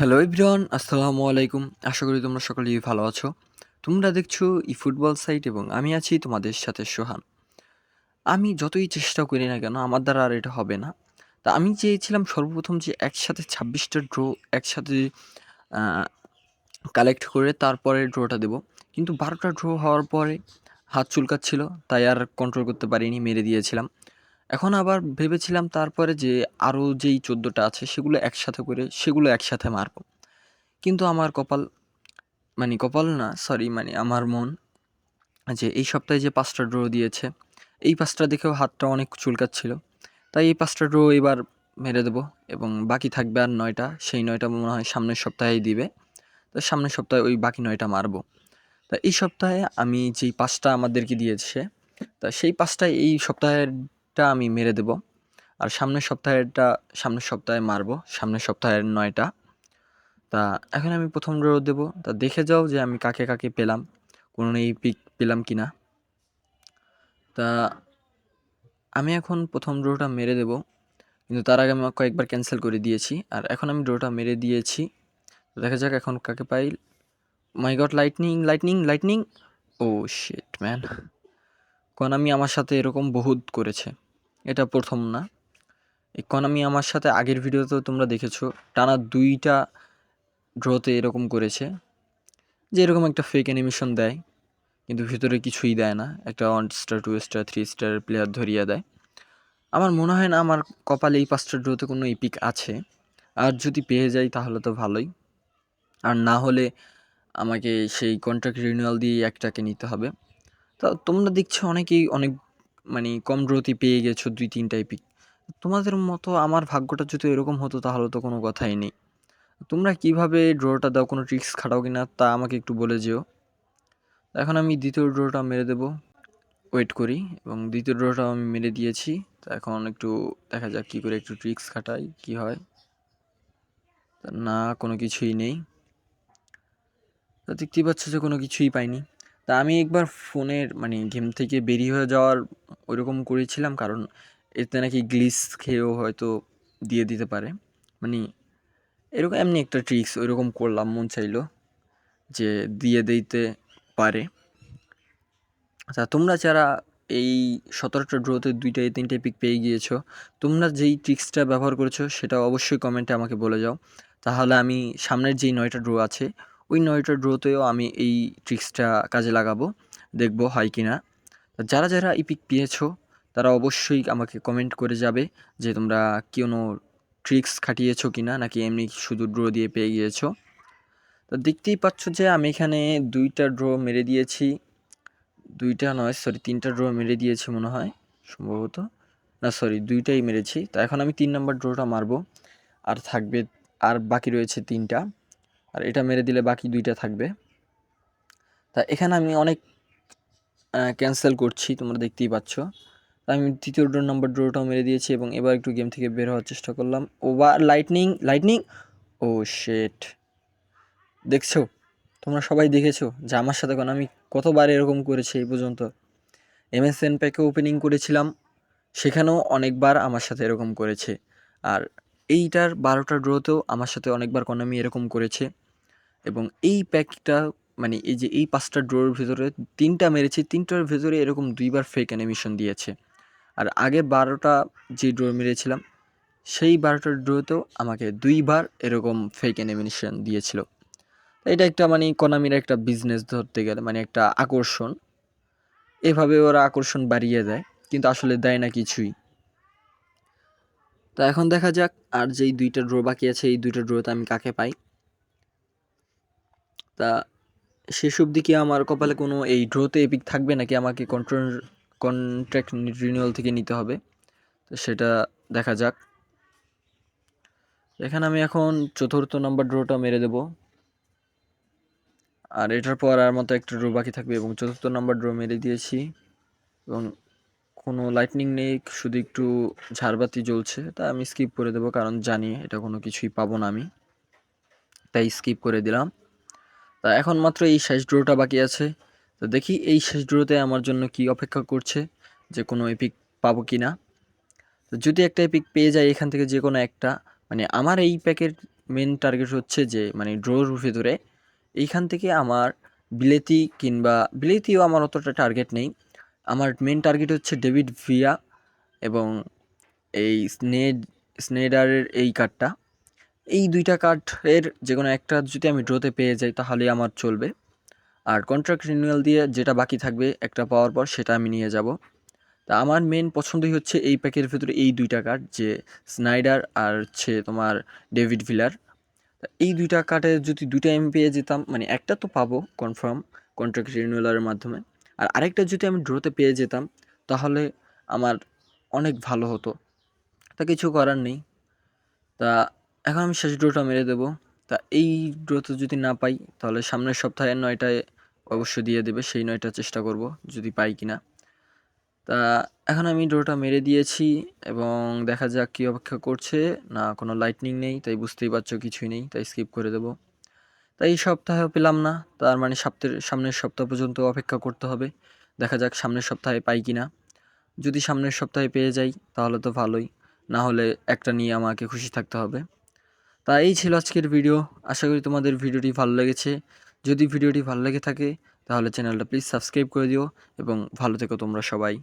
Hello everyone আসসালামু আলাইকুম। আশা করি তোমরা সকলেই ভালো আছো। তোমরা দেখছ ই ফুটবল সাইট এবং আমি আছি তোমাদের সাথে সোহান। আমি যতই চেষ্টা করি না কেন, আমার দ্বারা আর এটা হবে না। তা আমি চেয়েছিলাম সর্বপ্রথম যে একসাথে ছাব্বিশটা ড্র একসাথে কালেক্ট করে তারপরে ড্রটা দেব। কিন্তু বারোটা ড্র হওয়ার পরে হাত চুলকাচ্ছিল, তাই আর কন্ট্রোল করতে পারিনি, মেরে দিয়েছিলাম। এখন আবার ভেবেছিলাম তারপরে যে আরও যেই চোদ্দোটা আছে সেগুলো একসাথে করে সেগুলো একসাথে মারবো। কিন্তু আমার কপাল মানে কপাল না সরি মানে আমার মন যে এই সপ্তাহে যে পাঁচটা ড্র দিয়েছে, এই পাঁচটা দেখেও হাতটা অনেক চুলকাচ্ছিল। তাই এই পাঁচটা ড্র এবার মেরে দেবো এবং বাকি থাকবে আর নয়টা, সেই নয়টা মনে হয় সামনের সপ্তাহেই দিবে। তো সামনের সপ্তাহে ওই বাকি নয়টা মারবো। তা এই সপ্তাহে আমি যেই পাঁচটা আমাদেরকে দিয়েছে, তা সেই পাঁচটা এই সপ্তাহেরটা আমি মেরে দেব। আর সামনের সপ্তাহেরটা, সামনের সপ্তাহে মারবো, সামনের সপ্তাহের নয়টা। তা এখন আমি প্রথম ড্র দেবো। তা দেখে যাও যে আমি কাকে কাকে পেলাম, কোনো এই পিক পেলাম কি না তা আমি এখন প্রথম ড্রটা মেরে দেব। কিন্তু তার আগে আমি কয়েকবার ক্যান্সেল করে দিয়েছি। আর এখন আমি ড্রটা মেরে দিয়েছি। দেখা যাক এখন কাকে পাই। My god lightning lightning lightning oh shit man কারণ আমি আমার সাথে এরকম বহুত করেছে। এটা প্রথম না। এই কনামি আমার সাথে আগের ভিডিওতেও তোমরা দেখেছ, টানা দুইটা ড্রতে এরকম করেছে, যে এরকম একটা ফেক অ্যানিমেশন দেয়, কিন্তু ভিতরে কিছুই দেয় না। একটা one star two star three star player ধরিয়ে দেয়। আমার মনে হয় না আমার কপালে এই পাঁচটা ড্রোতে কোনো ইপিক আছে। আর যদি পেয়ে যাই তাহলে তো ভালোই। আর না হলে আমাকে সেই কন্ট্রাক্ট রিনিউয়াল দিয়ে একটাকে নিতে হবে। তা তোমরা দেখছ অনেকেই অনেক মানে কম ড্রোতে পেয়ে গেছো দুই তিনটা ইপিক তোমাদের মতো আমার ভাগ্যটা যদি এরকম হতো তাহলে তো কোনো কথাই নেই। তোমরা কীভাবে ড্রটা দাও, কোনো ট্রিক্স খাটাও কিনা তা আমাকে একটু বলে যেও। এখন আমি দ্বিতীয় ড্রটা মেরে দেব। ওয়েট করি এবং দ্বিতীয় ড্রটাও আমি মেরে দিয়েছি। তা এখন একটু দেখা যাক কী করে একটু ট্রিক্স খাটাই, কি হয়। না, কোনো কিছুই নেই। দেখতেই পাচ্ছ যে কোনো কিছুই পাইনি। তা আমি একবার ফোনের মানে গেম থেকে বেরিয়ে হয়ে যাওয়ার ওইরকম করেছিলাম, কারণ এতে নাকি গ্লিস খেয়েও হয়তো দিয়ে দিতে পারে। মানে এরকম এমনি একটা ট্রিক্স ওইরকম করলাম, মন চাইলো যে দিয়ে দিতে পারে। আচ্ছা তোমরা যারা এই সতেরোটা ড্রোতে দুইটা এই তিনটে পিক পেয়ে গিয়েছো, তোমরা যেই ট্রিক্সটা ব্যবহার করেছ সেটা অবশ্যই কমেন্টে আমাকে বলে যাও। তাহলে আমি সামনের যেই নয়টা ড্রো আছে ওই নয়টা ড্রোতেও আমি এই ট্রিক্সটা কাজে লাগাবো, দেখব হয় কি না যারা যারা ইপিক পিক পেয়েছ, তারা অবশ্যই আমাকে কমেন্ট করে যাবে যে তোমরা কোনো ট্রিক্স খাটিয়েছো কি না নাকি এমনি শুধু ড্র দিয়ে পেয়ে গিয়েছো। তো দেখতেই পাচ্ছ যে আমি এখানে দুইটা ড্র মেরে দিয়েছি। দুইটা নয় সরি তিনটা ড্র মেরে দিয়েছি মনে হয়, সম্ভবত। না সরি দুইটাই মেরেছি। তা এখন আমি তিন নম্বর ড্রটা মারবো। আর থাকবে, আর বাকি রয়েছে তিনটা। আর এটা মেরে দিলে বাকি দুইটা থাকবে। তা এখানে আমি অনেক ক্যান্সেল করছি, তোমরা দেখতেই পাচ্ছ। তা আমি তৃতীয় ড্র নাম্বার ড্রোটাও মেরে দিয়েছি এবং এবার একটু গেম থেকে বের হওয়ার চেষ্টা করলাম। ও ওভার লাইটনিং লাইটনিং ও শেট দেখছ? তোমরা সবাই দেখেছ যে আমার সাথে কোনো আমি কতবার এরকম করেছি এই পর্যন্ত। এমএসএন প্যাকে ওপেনিং করেছিলাম, সেখানেও অনেকবার আমার সাথে এরকম করেছে। আর এইটার বারোটা ড্রোতেও আমার সাথে অনেকবার কনামি এরকম করেছে। এবং এই প্যাকটা মানে এই যে এই পাঁচটা ড্রোর ভিতরে তিনটা মেরেছে, তিনটার ভিতরে এরকম দুইবার ফেক অ্যানিমেশন দিয়েছে। আর আগে বারোটা যে ড্রোর মেরেছিলাম, সেই বারোটার ড্রোতেও আমাকে দুইবার এরকম ফেক অ্যানিমেশন দিয়েছিল। এটা একটা মানে কনামির একটা বিজনেস ধরতে গেলে মানে একটা আকর্ষণ। এভাবে ওরা আকর্ষণ বাড়িয়ে দেয়, কিন্তু আসলে দেয় না কিছুই। তা এখন দেখা যাক, আর যেই দুইটা ড্র বাকি আছে, এই দুইটা ড্রোতে আমি কাকে পাই? তা শেষ অবধি কি আমার কপালে কোনো এই ড্রোতে এপিক থাকবে নাকি আমাকে কন্ট্রোল কন্ট্রাক্ট রিনিউয়াল থেকে নিতে হবে? তো সেটা দেখা যাক। এখানে আমি এখন চতুর্থ নম্বর ড্রোটা মেরে দেব। আর এটার পর আর মতো একটা ড্রো বাকি থাকবে এবং চতুর্থ নম্বর ড্রো মেরে দিয়েছি। এবং কোনো লাইটনিং নেই, শুধু একটু ঝাড়বাতি জ্বলছে। তা আমি স্কিপ করে দেবো, কারণ জানি এটা কোনো কিছুই পাবো না আমি। তাই স্কিপ করে দিলাম। তা এখন মাত্র এই শেষ ড্রোটা বাকি আছে। তো দেখি এই শেষ ড্রোতে আমার জন্য কি অপেক্ষা করছে, যে কোনো এপিক পাবো কি না তো যদি একটা এপিক পেয়ে যায় এখান থেকে যে কোনো একটা মানে আমার এই প্যাকের মেন টার্গেট হচ্ছে যে মানে ড্রোর ভেতরে, এইখান থেকে আমার বিলেতি কিংবা, বিলেতিও আমার অতটা টার্গেট নেই। আমার মেন টার্গেট হচ্ছে ডেভিড ভিয়া এবং এই স্নেড, স্নেডারের এই কার্ডটা এই দুইটা কার্ডের যে কোনো একটা যদি আমি ড্রোতে পেয়ে যাই, তাহলে আমার চলবে। আর কন্ট্রাক্ট রিনিউয়াল দিয়ে যেটা বাকি থাকবে একটা পাওয়ার পর সেটা আমি নিয়ে যাব। তা আমার মেন পছন্দই হচ্ছে এই প্যাকের ভেতরে এই দুইটা কার্ড যে স্নাইডার আর হচ্ছে তোমার ডেভিড ভিলার এই দুইটা কার্ডে যদি দুইটা আমি পেয়ে যেতাম মানে একটা তো পাবো কনফার্ম কন্ট্রাক্ট রিনিউয়ালের মাধ্যমে। আর আরেকটা যদি আমি ড্রোতে পেয়ে যেতাম, তাহলে আমার অনেক ভালো হতো। তা কিছু করার নেই। তা এখন আমি শেষ ড্রোটা মেরে দেবো। তা এই ড্রোতে যদি না পাই, তাহলে সামনের সপ্তাহে নয়টায় অবশ্যই দিয়ে দেবে, সেই নয়টা চেষ্টা করব, যদি পাই কি না তা এখন আমি ড্রোটা মেরে দিয়েছি এবং দেখা যাক কী অপেক্ষা করছে। না, কোনো লাইটনিং নেই, তাই বুঝতেই পারছ কিছুই নেই, তাই স্কিপ করে দেবো। তাই এই সপ্তাহেও পেলাম না, তার মানে সপ্তাহের, সামনের সপ্তাহ পর্যন্ত অপেক্ষা করতে হবে। দেখা যাক সামনের সপ্তাহে পাই কি না যদি সামনের সপ্তাহে পেয়ে যাই, তাহলে তো ভালোই। না হলে একটা নিয়ে আমাকে খুশি থাকতে হবে। তা এই ছিল আজকের ভিডিও আশা করি তোমাদের ভিডিওটি ভালো লেগেছে। যদি ভিডিওটি ভালো লেগে থাকে, তাহলে চ্যানেলটা প্লিজ সাবস্ক্রাইব করে দিও এবং ভালো থেকো তোমরা সবাই।